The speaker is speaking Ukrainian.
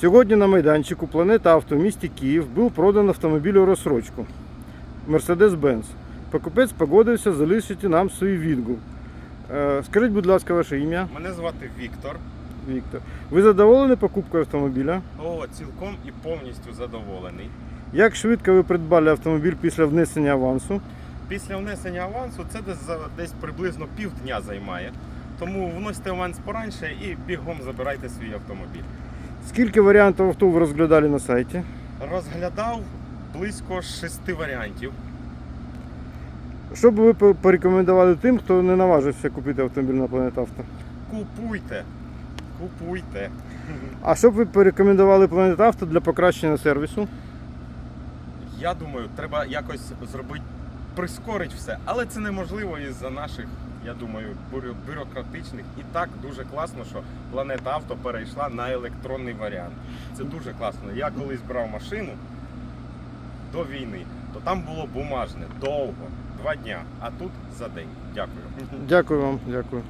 Сьогодні на майданчику Планета Авто в місті Київ був продан автомобіль у розсрочку Mercedes-Benz. Покупець погодився залишити нам свій відгук. Е, Скажіть, будь ласка, ваше ім'я, Мене звати Віктор. Віктор. Ви задоволені покупкою автомобіля? О, цілком і повністю задоволений. Як швидко ви придбали автомобіль після внесення авансу? Після внесення авансу це десь, за- десь приблизно півдня займає. Тому вносьте аванс пораньше і бігом забирайте свій автомобіль. Скільки варіантів авто ви розглядали на сайті? Розглядав близько шести варіантів. Що б ви порекомендували тим, хто не наважився купити автомобіль на Планета Авто? Купуйте. Купуйте. А що б ви порекомендували Планета Авто для покращення сервісу? Я думаю, треба якось зробити, прискорити все. Але це неможливо із-за наших, я думаю, бюрократичних. І так дуже класно, що планета авто перейшла на електронний варіант. Це дуже класно. Я колись брав машину до війни, то там було бумажне довго, два дня, а тут за день. Дякую. Дякую вам, дякую.